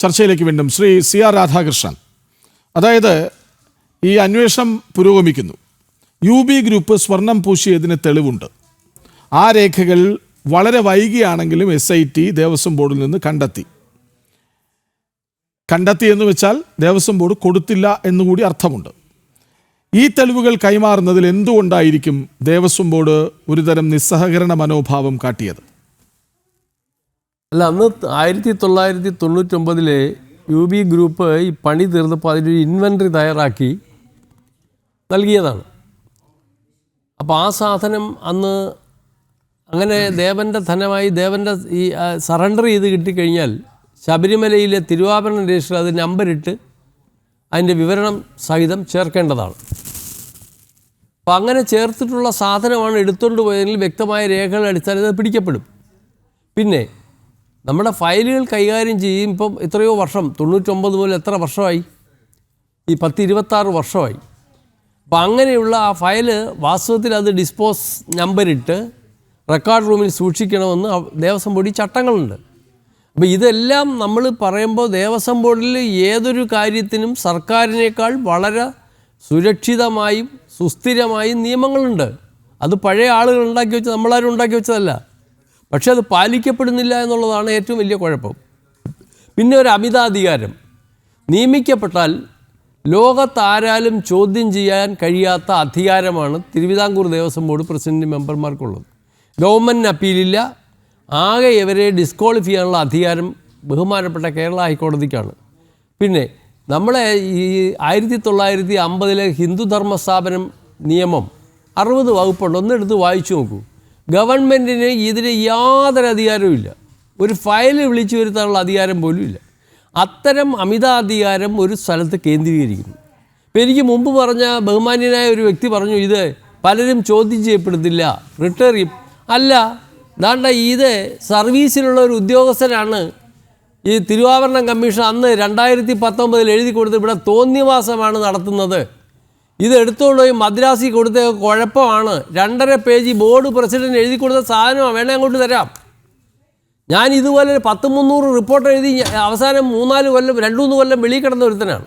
ചർച്ചയിലേക്ക് വീണ്ടും Shri C R Radhakrishnan. അതായത് ഈ അന്വേഷണം പുരോഗമിക്കുന്നു. യു ബി ഗ്രൂപ്പ് സ്വർണം പൂശിയതിന് തെളിവുണ്ട്. ആ രേഖകൾ വളരെ വൈകിയാണെങ്കിലും എസ് ഐ ടി ദേവസ്വം ബോർഡിൽ നിന്ന് കണ്ടെത്തി. കണ്ടെത്തി എന്ന് വെച്ചാൽ ദേവസ്വം ബോർഡ് കൊടുത്തില്ല എന്നുകൂടി അർത്ഥമുണ്ട്. ഈ തെളിവുകൾ കൈമാറുന്നതിൽ എന്തുകൊണ്ടായിരിക്കും ദേവസ്വം ബോർഡ് ഒരുതരം നിസ്സഹകരണ മനോഭാവം കാട്ടിയത്? അല്ല അന്ന് ആയിരത്തി തൊള്ളായിരത്തി തൊണ്ണൂറ്റൊമ്പതിലെ യു ബി ഗ്രൂപ്പ് ഈ പണി തീർന്നപ്പോൾ അതിനൊരു ഇൻവെൻട്രി തയ്യാറാക്കി നൽകിയതാണ്. അപ്പോൾ ആ സാധനം അന്ന് അങ്ങനെ ദേവന്റെ ധനമായി ദേവന്റെ ഈ സറണ്ടർ ചെയ്ത് കിട്ടിക്കഴിഞ്ഞാൽ ശബരിമലയിലെ തിരുവാഭരണ രജിസ്റ്റർ അത് നമ്പറിട്ട് അതിന്റെ വിവരണം സഹിതം ചേർക്കേണ്ടതാണ്. അപ്പോൾ അങ്ങനെ ചേർത്തിട്ടുള്ള സാധനമാണ് എടുത്തുകൊണ്ട് പോയതെങ്കിൽ വ്യക്തമായ രേഖകളുടെ അടിസ്ഥാനത്തിൽ പിടിക്കപ്പെടും. പിന്നെ നമ്മുടെ ഫയലുകൾ കൈകാര്യം ചെയ്യും. ഇപ്പം എത്രയോ വർഷം തൊണ്ണൂറ്റൊമ്പത് മുതൽ എത്ര വർഷമായി? ഈ പത്ത് ഇരുപത്താറ് വർഷമായി. അപ്പം അങ്ങനെയുള്ള ആ ഫയൽ വാസ്തവത്തിൽ അത് ഡിസ്പോസ് നമ്പറിട്ട് റെക്കോർഡ് റൂമിൽ സൂക്ഷിക്കണമെന്ന് ദേവസ്വം ബോർഡിൽ ചട്ടങ്ങളുണ്ട്. അപ്പോൾ ഇതെല്ലാം നമ്മൾ പറയുമ്പോൾ ദേവസ്വം ബോർഡിൽ ഏതൊരു കാര്യത്തിനും സർക്കാരിനേക്കാൾ വളരെ സുരക്ഷിതമായും സുസ്ഥിരമായും നിയമങ്ങളുണ്ട്. അത് പഴയ ആളുകൾ ഉണ്ടാക്കി വെച്ചത് നമ്മളാരും ഉണ്ടാക്കി വെച്ചതല്ല. പക്ഷേ അത് പാലിക്കപ്പെടുന്നില്ല എന്നുള്ളതാണ് ഏറ്റവും വലിയ കുഴപ്പം. പിന്നെ ഒരു അമിതാധികാരം. നിയമിക്കപ്പെട്ടാൽ ലോകത്താരാലും ചോദ്യം ചെയ്യാൻ കഴിയാത്ത അധികാരമാണ് തിരുവിതാംകൂർ ദേവസ്വം ബോർഡ് പ്രസിഡന്റ് മെമ്പർമാർക്കുള്ളത്. ഗവൺമെന്റിന് അപ്പീലില്ല. ആകെ ഇവരെ ഡിസ്ക്വാളിഫൈ ചെയ്യാനുള്ള അധികാരം ബഹുമാനപ്പെട്ട കേരള ഹൈക്കോടതിക്കാണ്. പിന്നെ നമ്മളെ ഈ ആയിരത്തി തൊള്ളായിരത്തി അമ്പതിലെ ഹിന്ദുധർമ്മ സ്ഥാപനം നിയമം അറുപത് വകുപ്പുണ്ട്. ഒന്നെടുത്ത് വായിച്ചു നോക്കൂ. ഗവൺമെന്റിന് ഇതിന് യാതൊരു അധികാരവും ഒരു ഫയൽ വിളിച്ചു വരുത്താനുള്ള അധികാരം പോലും ഇല്ല. അത്തരം അമിതാധികാരം ഒരു സ്ഥലത്ത് കേന്ദ്രീകരിക്കുന്നു. ഇപ്പം എനിക്ക് മുമ്പ് പറഞ്ഞ ബഹുമാന്യനായ ഒരു വ്യക്തി പറഞ്ഞു ഇത് പലരും ചോദ്യം ചെയ്യപ്പെടുന്നില്ല റിട്ടയർ ചെയ്യും. അല്ല ദാണ്ട ഇത് സർവീസിലുള്ള ഒരു ഉദ്യോഗസ്ഥനാണ് ഈ തിരുവാഭരണം കമ്മീഷൻ അന്ന് രണ്ടായിരത്തി പത്തൊമ്പതിൽ എഴുതി കൊടുത്ത് ഇവിടെ തോന്നിവാസമാണ് നടത്തുന്നത്. ഇത് എടുത്തുകൊണ്ട് പോയി മദ്രാസിൽ കൊടുത്ത കുഴപ്പമാണ്. രണ്ടര പേജ് ബോർഡ് പ്രസിഡന്റ് എഴുതി കൊടുത്ത സാധനമാണ്. വേണേ അങ്ങോട്ട് തരാം. ഞാൻ ഇതുപോലെ പത്ത് മുന്നൂറ് റിപ്പോർട്ട് എഴുതി അവസാനം മൂന്നാൽ കൊല്ലം രണ്ടു മൂന്ന് കൊല്ലം വെളിയിൽ കിടന്ന ഒരുത്തനാണ്.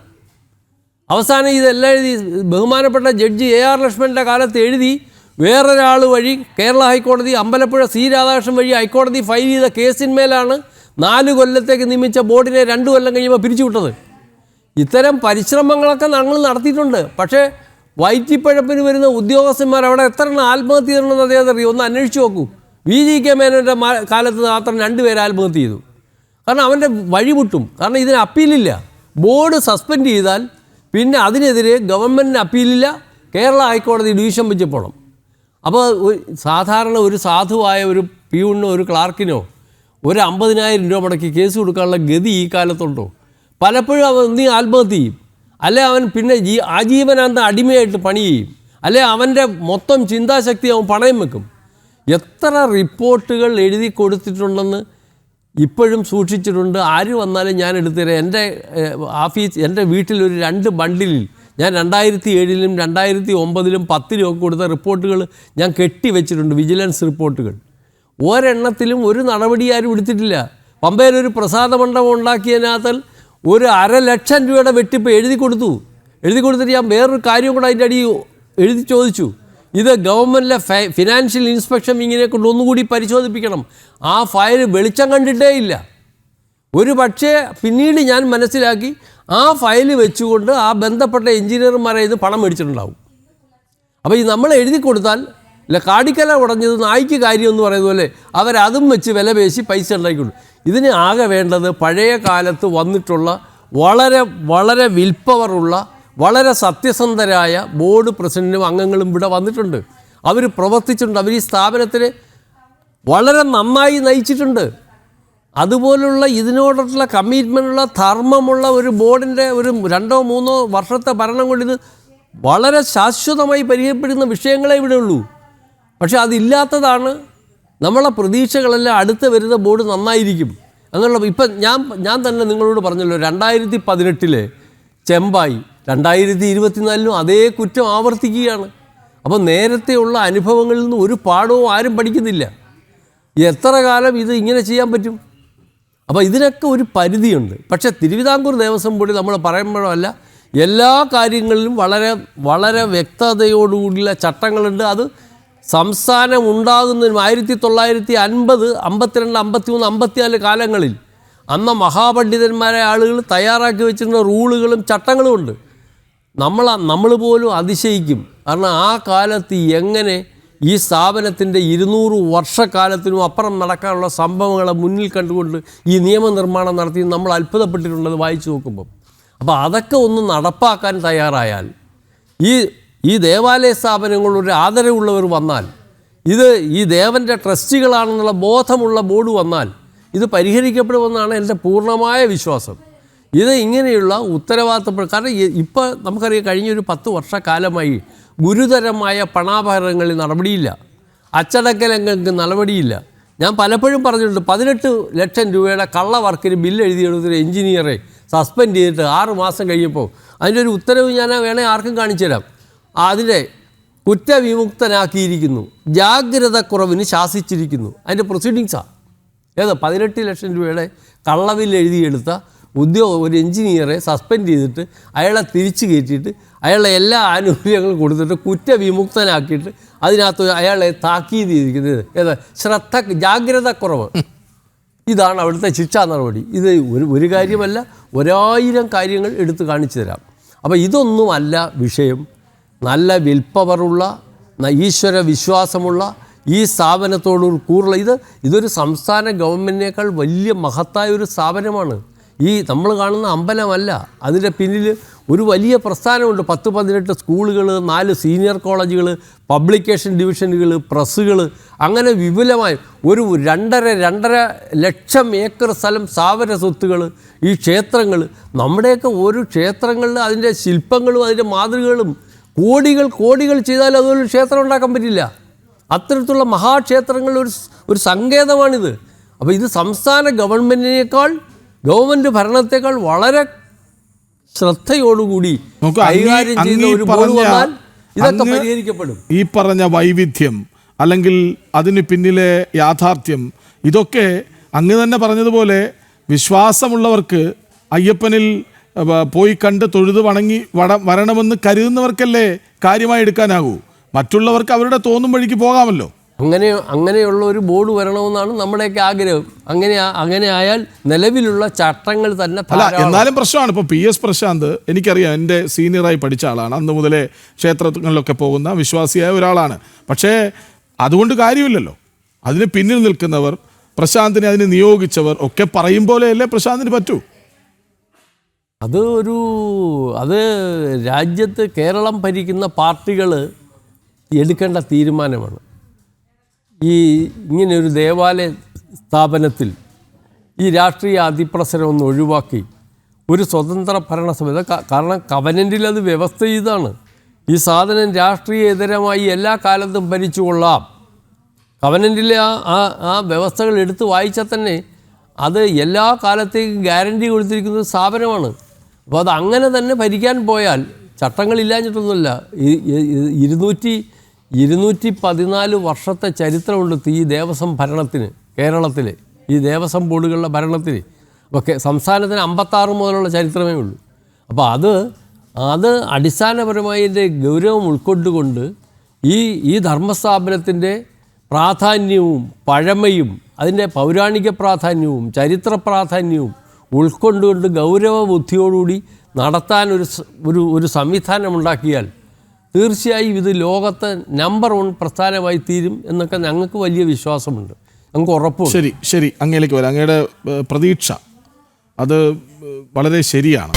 അവസാനം ഇതെല്ലാം എഴുതി ബഹുമാനപ്പെട്ട ജഡ്ജി എ ആർ ലക്ഷ്മണന്റെ കാലത്ത് എഴുതി വേറൊരാൾ വഴി കേരള ഹൈക്കോടതി അമ്പലപ്പുഴ സി രാധാകൃഷ്ണൻ വഴി ഹൈക്കോടതി ഫയൽ ചെയ്ത കേസിന്മേലാണ് നാല് കൊല്ലത്തേക്ക് നിയമിച്ച ബോർഡിനെ രണ്ട് കൊല്ലം കഴിയുമ്പോൾ പിരിച്ചുവിട്ടത്. ഇത്തരം പരിശ്രമങ്ങളൊക്കെ ഞങ്ങൾ നടത്തിയിട്ടുണ്ട്. പക്ഷേ വയറ്റിപ്പഴപ്പിന് വരുന്ന ഉദ്യോഗസ്ഥന്മാർ അവിടെ എത്ര ആത്മഹത്യ ചെയ്തിട്ടുണ്ടെന്ന് അദ്ദേഹം അറിയോ? ഒന്ന് അന്വേഷിച്ച് നോക്കൂ. വി ജി കെ മേനോന്റെ കാലത്ത് മാത്രം രണ്ടുപേർ ആത്മഹത്യ ചെയ്തു. കാരണം അവന്റെ വഴിമുട്ടും. കാരണം ഇതിന് അപ്പീലില്ല. ബോർഡ് സസ്പെൻഡ് ചെയ്താൽ പിന്നെ അതിനെതിരെ ഗവൺമെന്റിന് അപ്പീലില്ല. കേരള ഹൈക്കോടതി ഡിവിഷൻ വെച്ച് പോകണം അപ്പോൾ സാധാരണ ഒരു സാധുവായ ഒരു പ്യൂണിനോ ഒരു ക്ലാർക്കിനോ ഒരു അമ്പതിനായിരം രൂപ മുടക്കി കേസ് കൊടുക്കാനുള്ള ഗതി ഈ കാലത്തുണ്ടോ? പലപ്പോഴും അവൻ നീ ആത്മഹത്യ ചെയ്യും. അല്ലെ അവൻ പിന്നെ ജീ ആജീവനാന്ത അടിമയായിട്ട് പണി ചെയ്യും. അല്ലെ അവന്റെ മൊത്തം ചിന്താശക്തി അവൻ പണയം വെക്കും. എത്ര റിപ്പോർട്ടുകൾ എഴുതി കൊടുത്തിട്ടുണ്ടെന്ന് ഇപ്പോഴും സൂക്ഷിച്ചിട്ടുണ്ട്. ആര് വന്നാലും ഞാൻ എടുത്തുതരാം എന്റെ ഓഫീസ് എന്റെ വീട്ടിലൊരു രണ്ട് ബണ്ടിലിൽ ഞാൻ രണ്ടായിരത്തി ഏഴിലും രണ്ടായിരത്തി ഒമ്പതിലും പത്തിലും ഒക്കെ കൊടുത്ത റിപ്പോർട്ടുകൾ ഞാൻ കെട്ടിവെച്ചിട്ടുണ്ട് വിജിലൻസ് റിപ്പോർട്ടുകൾ. ഒരെണ്ണത്തിലും ഒരു നടപടി ആരും എടുത്തിട്ടില്ല. പമ്പയിലൊരു പ്രസാദ മണ്ഡപം ഉണ്ടാക്കിയതിനകത്ത് ഒരു അര ലക്ഷം രൂപയുടെ വെട്ടിപ്പ് എഴുതി കൊടുത്തു. എഴുതി കൊടുത്തിട്ട് ഞാൻ വേറൊരു കാര്യം കൂടെ അതിന്റെ അടി എഴുതി ചോദിച്ചു. ഇത് ഗവൺമെന്റിലെ ഫിനാൻഷ്യൽ ഇൻസ്പെക്ഷൻ ഇങ്ങനെ കൊണ്ട് ഒന്നുകൂടി പരിശോധിപ്പിക്കണം. ആ ഫയൽ വെളിച്ചം കണ്ടിട്ടേ ഇല്ല. ഒരു പക്ഷേ പിന്നീട് ഞാൻ മനസ്സിലാക്കി ആ ഫയൽ വെച്ചുകൊണ്ട് ആ ബന്ധപ്പെട്ട എഞ്ചിനീയർമാരെ ഇത് പണം മേടിച്ചിട്ടുണ്ടാവും. അപ്പോൾ ഈ നമ്മൾ എഴുതി കൊടുത്താൽ ഇല്ല കാടിക്കല ഉടഞ്ഞത് നായ്ക്ക് കാര്യം എന്ന് പറയുന്ന പോലെ അവരതും വെച്ച് വില പേശി പൈസ ഉണ്ടാക്കിക്കൊള്ളു ഇതിന് ആകെ വേണ്ടത് പഴയ കാലത്ത് വന്നിട്ടുള്ള വളരെ വളരെ വിൽപ്പവറുള്ള വളരെ സത്യസന്ധരായ ബോർഡ് പ്രസിഡന്റും അംഗങ്ങളും ഇവിടെ വന്നിട്ടുണ്ട്. അവർ പ്രവർത്തിച്ചിട്ടുണ്ട്. അവർ ഈ സ്ഥാപനത്തിന് വളരെ നന്നായി നയിച്ചിട്ടുണ്ട്. അതുപോലുള്ള ഇതിനോടുള്ള കമ്മിറ്റ്മെന്റുള്ള ധർമ്മമുള്ള ഒരു ബോർഡിന്റെ ഒരു രണ്ടോ മൂന്നോ വർഷത്തെ ഭരണം കൊണ്ട് ഇത് വളരെ ശാശ്വതമായി പരിഹരിക്കപ്പെടുന്ന വിഷയങ്ങളെ ഇവിടെ ഉള്ളൂ പക്ഷെ അതില്ലാത്തതാണ് നമ്മളെ പ്രതീക്ഷകളെല്ലാം അടുത്ത് വരുന്ന ബോർഡ് നന്നായിരിക്കും. എന്നുള്ള ഇപ്പം ഞാൻ ഞാൻ തന്നെ നിങ്ങളോട് പറഞ്ഞല്ലോ രണ്ടായിരത്തി പതിനെട്ടിലെ ചെമ്പായി രണ്ടായിരത്തി ഇരുപത്തിനാലിലും അതേ കുറ്റം ആവർത്തിക്കുകയാണ്. അപ്പോൾ നേരത്തെയുള്ള അനുഭവങ്ങളിൽ നിന്ന് ഒരു പാഠവും ആരും പഠിക്കുന്നില്ല. എത്ര കാലം ഇത് ഇങ്ങനെ ചെയ്യാൻ പറ്റും? അപ്പോൾ ഇതിനൊക്കെ ഒരു പരിധിയുണ്ട്. പക്ഷേ തിരുവിതാംകൂർ ദേവസ്വം ബോർഡ് നമ്മൾ പറയുമ്പോഴല്ല എല്ലാ കാര്യങ്ങളിലും വളരെ വളരെ വ്യക്തതയോടുകൂടിയുള്ള ചട്ടങ്ങളുണ്ട്. അത് സംസ്ഥാനം ഉണ്ടാകുന്നതിനും ആയിരത്തി തൊള്ളായിരത്തി അൻപത് അമ്പത്തിരണ്ട് അമ്പത്തി മൂന്ന് അമ്പത്തിനാല് കാലങ്ങളിൽ അന്ന മഹാപണ്ഡിതന്മാരെ ആളുകൾ തയ്യാറാക്കി വെച്ചിരുന്ന റൂളുകളും ചട്ടങ്ങളും ഉണ്ട്. നമ്മൾ നമ്മൾ പോലും അതിശയിക്കും. കാരണം ആ കാലത്ത് എങ്ങനെ ഈ സ്ഥാപനത്തിന്റെ ഇരുന്നൂറ് വർഷക്കാലത്തിനും അപ്പുറം നടക്കാനുള്ള സംഭവങ്ങളെ മുന്നിൽ കണ്ടുകൊണ്ട് ഈ നിയമനിർമ്മാണം നടത്തി നമ്മൾ അത്ഭുതപ്പെട്ടിട്ടുള്ളത് വായിച്ചു നോക്കുമ്പം. അപ്പോൾ അതൊക്കെ ഒന്ന് നടപ്പാക്കാൻ തയ്യാറായാൽ ഈ ഈ ദേവാലയ സ്ഥാപനങ്ങളൊരു ആദരവുള്ളവർ വന്നാൽ ഇത് ഈ ദേവന്റെ ട്രസ്റ്റികളാണെന്നുള്ള ബോധമുള്ള ബോർഡ് വന്നാൽ ഇത് പരിഹരിക്കപ്പെടുമെന്നാണ് എന്റെ പൂർണമായ വിശ്വാസം. ഇത് ഇങ്ങനെയുള്ള ഉത്തരവാദിത്തപ്പെട്ട കാരണം ഇപ്പോൾ നമുക്കറിയാം കഴിഞ്ഞൊരു പത്ത് വർഷക്കാലമായി ഗുരുതരമായ പണാപകരണങ്ങളിൽ നടപടിയില്ല. അച്ചടക്കലങ്ങൾക്ക് നടപടിയില്ല. ഞാൻ പലപ്പോഴും പറഞ്ഞിട്ടുണ്ട് പതിനെട്ട് ലക്ഷം രൂപയുടെ കള്ള വർക്കിന് ബില്ല് എഴുതിയെടുത്തൊരു എഞ്ചിനീയറെ സസ്പെൻഡ് ചെയ്തിട്ട് ആറ് മാസം കഴിഞ്ഞപ്പോൾ അതിന്റെ ഒരു ഉത്തരവ് ഞാൻ വേണേൽ ആർക്കും കാണിച്ചു തരാം അതിന്റെ കുറ്റവിമുക്തനാക്കിയിരിക്കുന്നു. ജാഗ്രത കുറവിന് ശാസിച്ചിരിക്കുന്നു. അതിന്റെ പ്രൊസീഡിങ്സാണ് ഏതാ? പതിനെട്ട് ലക്ഷം രൂപയുടെ കള്ളവിൽ എഴുതിയെടുത്ത ഉദ്യോഗ ഒരു എഞ്ചിനീയറെ സസ്പെൻഡ് ചെയ്തിട്ട് അയാളെ തിരിച്ചു കയറ്റിയിട്ട് അയാളെ എല്ലാ ആനുകൂല്യങ്ങളും കൊടുത്തിട്ട് കുറ്റവിമുക്തനാക്കിയിട്ട് അതിനകത്ത് അയാളെ താക്കീത് ചെയ്തിരിക്കുന്നത്. ഏതാ? ശ്രദ്ധ ജാഗ്രത കുറവ് ഇതാണ് അവിടുത്തെ ശിക്ഷാ നടപടി. ഇത് ഒരു ഒരു കാര്യമല്ല. ഒരായിരം കാര്യങ്ങൾ എടുത്തു കാണിച്ചു തരാം. അപ്പോൾ ഇതൊന്നുമല്ല വിഷയം. നല്ല വിൽപ്പവറുള്ള ഈശ്വര വിശ്വാസമുള്ള ഈ സ്ഥാപനത്തോട് കൂറുള്ള ഇത് ഇതൊരു സംസ്ഥാന ഗവൺമെന്റിനേക്കാൾ വലിയ മഹത്തായ ഒരു സ്ഥാപനമാണ്. ഈ നമ്മൾ കാണുന്ന അമ്പലമല്ല. അതിന്റെ പിന്നിൽ ഒരു വലിയ പ്രസ്ഥാനമുണ്ട്. പത്ത് പതിനെട്ട് സ്കൂളുകൾ നാല് സീനിയർ കോളേജുകൾ പബ്ലിക്കേഷൻ ഡിവിഷനുകൾ പ്രസ്സുകൾ അങ്ങനെ വിപുലമായി ഒരു രണ്ടര രണ്ടര ലക്ഷം ഏക്കർ സ്ഥലം സ്ഥാപന സ്വത്തുകൾ ഈ ക്ഷേത്രങ്ങൾ നമ്മുടെയൊക്കെ ഒരു ക്ഷേത്രങ്ങളിൽ അതിന്റെ ശില്പങ്ങളും അതിന്റെ മാതൃകകളും കോടികൾ കോടികൾ ചെയ്താൽ അതൊരു ക്ഷേത്രം ഉണ്ടാക്കാൻ പറ്റില്ല. അത്തരത്തിലുള്ള മഹാക്ഷേത്രങ്ങളുടെ ഒരു ഒരു സങ്കേതമാണിത്. അപ്പോൾ ഇത് സംസ്ഥാന ഗവൺമെന്റിനേക്കാൾ ഗവൺമെന്റ് ഭരണത്തേക്കാൾ വളരെ ശ്രദ്ധയോടുകൂടി കൈകാര്യം ചെയ്യുന്ന ഒരു ബോർഡ് വന്നാൽ ഇതൊക്കെ പരിഹരിക്കപ്പെടും. ഈ പറഞ്ഞ വൈവിധ്യം അല്ലെങ്കിൽ അതിന് പിന്നിലെ യാഥാർത്ഥ്യം ഇതൊക്കെ അങ്ങ് തന്നെ പറഞ്ഞതുപോലെ വിശ്വാസമുള്ളവർക്ക് അയ്യപ്പനിൽ പോയി കണ്ട് തൊഴുത് വണങ്ങി വട വരണമെന്ന് കരുതുന്നവർക്കല്ലേ കാര്യമായി എടുക്കാനാകൂ. മറ്റുള്ളവർക്ക് അവരുടെ തോന്നും വഴിക്ക് പോകാമല്ലോ. അങ്ങനെ അങ്ങനെയുള്ള ഒരു ബോർഡ് വരണമെന്നാണ് നമ്മുടെയൊക്കെ ആഗ്രഹം. അങ്ങനെ അങ്ങനെ ആയാൽ നിലവിലുള്ള ചട്ടങ്ങൾ തന്നെ എന്നാലും പ്രശ്നമാണ്. ഇപ്പോൾ പി എസ് പ്രശാന്ത് എനിക്കറിയാം എന്റെ സീനിയറായി പഠിച്ച ആളാണ്. അന്ന് മുതലേ ക്ഷേത്രങ്ങളിലൊക്കെ പോകുന്ന വിശ്വാസിയായ ഒരാളാണ്. പക്ഷേ അതുകൊണ്ട് കാര്യമില്ലല്ലോ. അതിന് പിന്നിൽ നിൽക്കുന്നവർ പ്രശാന്തിനെ അതിന് നിയോഗിച്ചവർ ഒക്കെ പറയും പോലെയല്ലേ പ്രശാന്തിന് പറ്റൂ. അത് ഒരു അത് രാജ്യത്ത് കേരളം ഭരിക്കുന്ന പാർട്ടികൾ എടുക്കേണ്ട തീരുമാനമാണ്. ഈ ഇങ്ങനെ ഒരു ദേവാലയ സ്ഥാപനത്തിൽ ഈ രാഷ്ട്രീയ അതിപ്രസരം ഒന്ന് ഒഴിവാക്കി ഒരു സ്വതന്ത്ര ഭരണസമിതി കാരണം കവനന്റിൽ അത് വ്യവസ്ഥ ചെയ്താണ് ഈ സാധനം രാഷ്ട്രീയതരമായി എല്ലാ കാലത്തും ഭരിച്ചുകൊള്ളാം കവനന്റിലെ ആ ആ വ്യവസ്ഥകൾ എടുത്ത് വായിച്ചാൽ തന്നെ അത് എല്ലാ കാലത്തേക്കും ഗ്യാരണ്ടി കൊടുത്തിരിക്കുന്ന സ്ഥാപനമാണ്. അപ്പോൾ അത് അങ്ങനെ തന്നെ ഭരിക്കാൻ പോയാൽ ചട്ടങ്ങളില്ലാഞ്ഞിട്ടൊന്നുമില്ല. ഇരുന്നൂറ്റി ഇരുന്നൂറ്റി പതിനാല് വർഷത്തെ ചരിത്രമുണ്ട് ഈ ദേവസ്വം ഭരണത്തിന് കേരളത്തിൽ ഈ ദേവസ്വം ബോർഡുകളുടെ ഭരണത്തിന്. അപ്പോൾ സംസ്ഥാനത്തിന് അമ്പത്താറ് മുതലുള്ള ചരിത്രമേ ഉള്ളൂ. അപ്പോൾ അത് അത് അടിസ്ഥാനപരമായി എന്റെ ഗൗരവം ഉൾക്കൊണ്ടുകൊണ്ട് ഈ ഈ ധർമ്മസ്ഥാപനത്തിന്റെ പ്രാധാന്യവും പഴമയും അതിന്റെ പൗരാണിക പ്രാധാന്യവും ചരിത്ര പ്രാധാന്യവും ഉൾക്കൊണ്ടുകൊണ്ട് ഗൗരവ ബുദ്ധിയോടുകൂടി നടത്താൻ ഒരു ഒരു ഒരു സംവിധാനം ഉണ്ടാക്കിയാൽ തീർച്ചയായും ഇത് ലോകത്തെ നമ്പർ വൺ പ്രസ്ഥാനമായി തീരും എന്നൊക്കെ ഞങ്ങൾക്ക് വലിയ വിശ്വാസമുണ്ട്. ഞങ്ങൾക്ക് ഉറപ്പുണ്ട്. ശരി ശരി. അങ്ങയിലേക്ക് വരാം. അങ്ങയുടെ പ്രതീക്ഷ. അത് വളരെ ശരിയാണ്.